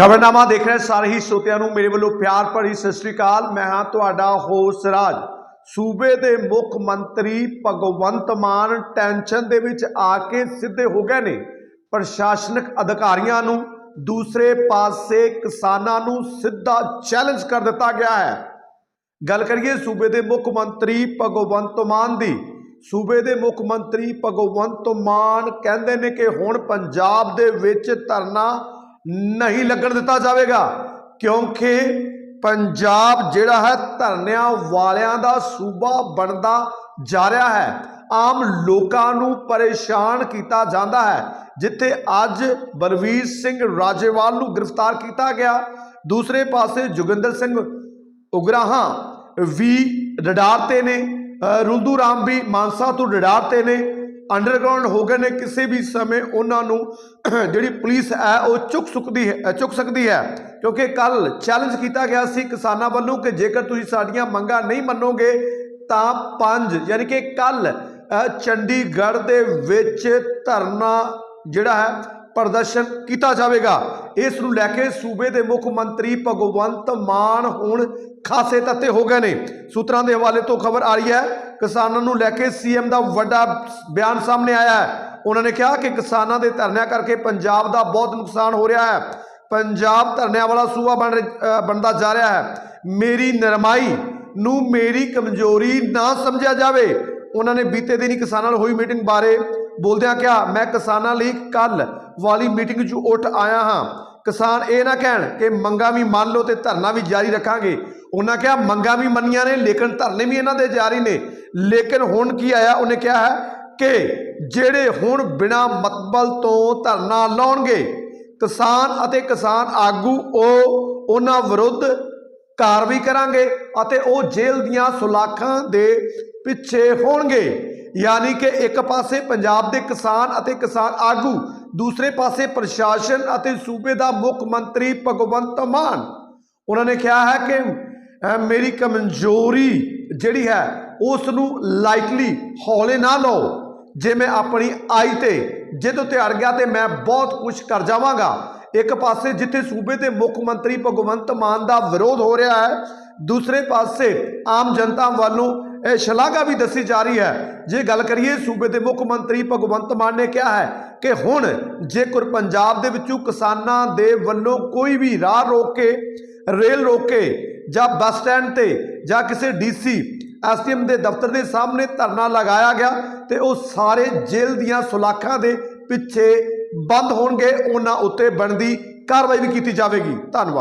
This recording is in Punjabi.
ਖਬਰਨਾਮਾ ਦੇਖ ਰਹੇ ਸਾਰੇ ਹੀ ਸਰੋਤਿਆਂ ਨੂੰ, ਮੇਰੇ ਵੱਲੋਂ ਪਿਆਰ ਭਰੀ ਸਤਿ ਸ੍ਰੀ ਅਕਾਲ। ਮੈਂ ਹਾਂ ਤੁਹਾਡਾ ਹੋਸ਼ ਰਾਜ। ਸੂਬੇ ਦੇ ਮੁੱਖ ਮੰਤਰੀ ਭਗਵੰਤ ਮਾਨ ਟੈਨਸ਼ਨ ਦੇ ਵਿੱਚ ਆ ਕੇ ਸਿੱਧੇ ਹੋ ਗਏ ਨੇ। ਪ੍ਰਸ਼ਾਸਨਿਕ ਅਧਿਕਾਰੀਆਂ ਨੂੰ, ਦੂਸਰੇ ਪਾਸੇ ਕਿਸਾਨਾਂ ਨੂੰ ਸਿੱਧਾ ਚੈਲੰਜ ਕਰ ਦਿੱਤਾ ਗਿਆ ਹੈ। ਗੱਲ ਕਰੀਏ ਸੂਬੇ ਦੇ ਮੁੱਖ ਮੰਤਰੀ ਭਗਵੰਤ ਮਾਨ ਦੀ। ਸੂਬੇ ਦੇ ਮੁੱਖ ਮੰਤਰੀ ਭਗਵੰਤ ਮਾਨ ਕਹਿੰਦੇ ਨੇ ਕਿ ਹੁਣ ਪੰਜਾਬ ਦੇ ਵਿੱਚ ਧਰਨਾ ਨਹੀਂ ਲੱਗਣ ਦਿੱਤਾ ਜਾਵੇਗਾ ਕਿਉਂਕਿ ਪੰਜਾਬ ਜਿਹੜਾ ਹੈ ਧਰਨਿਆਂ ਵਾਲਿਆਂ ਦਾ ਸੂਬਾ ਬਣਦਾ ਜਾ ਰਿਹਾ ਹੈ। ਆਮ ਲੋਕਾਂ ਨੂੰ ਪਰੇਸ਼ਾਨ ਕੀਤਾ ਜਾਂਦਾ ਹੈ ਜਿੱਥੇ ਅੱਜ ਬਲਵੀਰ ਸਿੰਘ ਰਾਜੇਵਾਲ ਨੂੰ ਗ੍ਰਿਫਤਾਰ ਕੀਤਾ ਗਿਆ। ਦੂਸਰੇ ਪਾਸੇ ਜੋਗਿੰਦਰ ਸਿੰਘ ਉਗਰਾਹਾਂ ਵੀ ਰਡਾਰ ਤੇ ਨੇ ਅ, ਰਾਮ ਵੀ ਮਾਨਸਾ ਤੋਂ ਰਡਾਰ ਤੇ ਨੇ। ਅੰਡਰਗਰਾਉਂਡ ਹੋ ਗਏ ਨੇ ਕਿਸੇ ਵੀ ਸਮੇਂ ਉਹਨਾਂ ਨੂੰ ਜਿਹੜੀ ਪੁਲਿਸ ਹੈ, ਉਹ ਚੁੱਕ ਸਕਦੀ ਹੈ ਚੁੱਕ ਸਕਦੀ ਹੈ। ਕਿਉਂਕਿ ਕੱਲ ਚੈਲੰਜ ਕੀਤਾ ਗਿਆ ਸੀ ਕਿਸਾਨਾਂ ਵੱਲੋਂ ਕਿ ਜੇਕਰ ਤੁਸੀਂ ਸਾਡੀਆਂ ਮੰਗਾਂ ਨਹੀਂ ਮੰਨੋਗੇ, ਤਾਂ ਪੰਜ, ਯਾਨੀ ਕਿ ਕੱਲ ਚੰਡੀਗੜ੍ਹ ਦੇ ਵਿੱਚ ਧਰਨਾ ਜਿਹੜਾ ਹੈ, ਪ੍ਰਦਰਸ਼ਨ ਕੀਤਾ ਜਾਵੇਗਾ। ਇਸ ਨੂੰ ਲੈ ਕੇ ਸੂਬੇ ਦੇ ਮੁੱਖ ਮੰਤਰੀ ਭਗਵੰਤ ਮਾਨ ਹੁਣ ਖਾਸੇ ਤੱਤੇ ਹੋ ਗਏ ਨੇ। ਸੂਤਰਾਂ ਦੇ ਹਵਾਲੇ ਤੋਂ ਖਬਰ ਆ ਰਹੀ ਹੈ ਕਿਸਾਨਾਂ ਨੂੰ ਲੈ ਕੇ ਸੀਐਮ ਦਾ ਵੱਡਾ ਬਿਆਨ ਸਾਹਮਣੇ ਆਇਆ ਹੈ। ਉਹਨਾਂ ਨੇ ਕਿਹਾ ਕਿ ਕਿਸਾਨਾਂ ਦੇ ਧਰਨਿਆਂ ਕਰਕੇ ਪੰਜਾਬ ਦਾ ਬਹੁਤ ਨੁਕਸਾਨ ਹੋ ਰਿਹਾ ਹੈ। ਪੰਜਾਬ ਧਰਨਿਆਂ ਵਾਲਾ ਸੂਬਾ ਬਣ ਬਣਦਾ ਜਾ ਰਿਹਾ ਹੈ। ਮੇਰੀ ਨਰਮਾਈ ਨੂੰ ਮੇਰੀ ਕਮਜ਼ੋਰੀ ਨਾ ਸਮਝਿਆ ਜਾਵੇ। ਉਹਨਾਂ ਨੇ ਬੀਤੇ ਦਿਨੀ ਕਿਸਾਨਾਂ ਨਾਲ ਹੋਈ ਮੀਟਿੰਗ ਬਾਰੇ ਬੋਲਦਿਆਂ ਕਿਹਾ, ਮੈਂ ਕਿਸਾਨਾਂ ਲਈ ਕੱਲ ਵਾਲੀ ਮੀਟਿੰਗ 'ਚ ਉੱਠ ਆਇਆ ਹਾਂ। ਕਿਸਾਨ ਇਹ ਨਾ ਕਹਿਣ ਕਿ ਮੰਗਾਂ ਵੀ ਮੰਨ ਲਓ ਤੇ ਧਰਨਾ ਵੀ ਜਾਰੀ ਰੱਖਾਂਗੇ। ਉਹਨਾਂ ਕਿਹਾ, ਮੰਗਾਂ ਵੀ ਮੰਨੀਆਂ ਨੇ, ਲੇਕਿਨ ਧਰਨੇ ਵੀ ਇਹਨਾਂ ਦੇ ਜਾਰੀ ਨੇ। ਲੇਕਿਨ ਹੁਣ ਕੀ ਆਇਆ? ਉਹਨੇ ਕਿਹਾ ਹੈ ਕਿ ਜਿਹੜੇ ਹੁਣ ਬਿਨਾ ਮਤਬਲ ਤੋਂ ਧਰਨਾ ਲਾਉਣਗੇ, ਕਿਸਾਨ ਅਤੇ ਕਿਸਾਨ ਆਗੂ, ਉਹ ਉਹਨਾਂ ਵਿਰੁੱਧ ਕਾਰਵਾਈ ਕਰਾਂਗੇ ਅਤੇ ਉਹ ਜੇਲ੍ਹ ਦੀਆਂ ਸੁਲਾਖਾਂ ਦੇ ਪਿੱਛੇ ਹੋਣਗੇ। ਯਾਨੀ ਕਿ ਇੱਕ ਪਾਸੇ ਪੰਜਾਬ ਦੇ ਕਿਸਾਨ ਅਤੇ ਕਿਸਾਨ ਆਗੂ, ਦੂਸਰੇ ਪਾਸੇ ਪ੍ਰਸ਼ਾਸਨ ਅਤੇ ਸੂਬੇ ਦਾ ਮੁੱਖ ਮੰਤਰੀ ਭਗਵੰਤ ਮਾਨ। ਉਹਨਾਂ ਨੇ ਕਿਹਾ ਹੈ ਕਿ ਮੇਰੀ ਕਮਜ਼ੋਰੀ ਜਿਹੜੀ ਹੈ ਉਸ ਨੂੰ ਲਾਈਟਲੀ ਹੌਲੇ ਨਾ ਲਓ। ਜੇ ਮੈਂ ਆਪਣੀ ਆਈ ਤੇ, ਜਿੱਦ ਉੱਤੇ ਅੜ ਗਿਆ ਤੇ ਮੈਂ ਬਹੁਤ ਕੁਝ ਕਰ ਜਾਵਾਂਗਾ। ਇੱਕ ਪਾਸੇ ਜਿੱਥੇ ਸੂਬੇ ਦੇ ਮੁੱਖ ਮੰਤਰੀ ਭਗਵੰਤ ਮਾਨ ਦਾ ਵਿਰੋਧ ਹੋ ਰਿਹਾ ਹੈ, ਦੂਸਰੇ ਪਾਸੇ ਆਮ ਜਨਤਾ ਵੱਲੋਂ ਇਹ ਸ਼ਲਾਘਾ ਵੀ ਦੱਸੀ ਜਾ ਰਹੀ ਹੈ। ਜੇ ਗੱਲ ਕਰੀਏ ਸੂਬੇ ਦੇ ਮੁੱਖ ਮੰਤਰੀ ਭਗਵੰਤ ਮਾਨ ਨੇ ਕਿਹਾ ਹੈ ਕਿ ਹੁਣ ਜੇਕਰ ਪੰਜਾਬ ਦੇ ਵਿੱਚੋਂ ਕਿਸਾਨਾਂ ਦੇ ਵੱਲੋਂ ਕੋਈ ਵੀ ਰਾਹ ਰੋਕ ਕੇ, ਰੇਲ ਰੋਕ ਕੇ ਜਾਂ ਬੱਸ ਸਟੈਂਡ ਤੇ ਜਾਂ ਕਿਸੇ ਡੀਸੀ ਐਸਟੀਐਮ ਦੇ ਦਫ਼ਤਰ ਦੇ ਸਾਹਮਣੇ ਧਰਨਾ ਲਗਾਇਆ ਗਿਆ ਤੇ ਉਹ ਸਾਰੇ ਜੇਲ੍ਹ ਦੀਆਂ ਸੁਲਾਖਾਂ ਦੇ ਪਿੱਛੇ ਬੰਦ ਹੋਣਗੇ, ਉਹਨਾਂ ਉੱਤੇ ਬਣਦੀ ਕਾਰਵਾਈ ਵੀ ਕੀਤੀ ਜਾਵੇਗੀ। ਧੰਨਵਾਦ।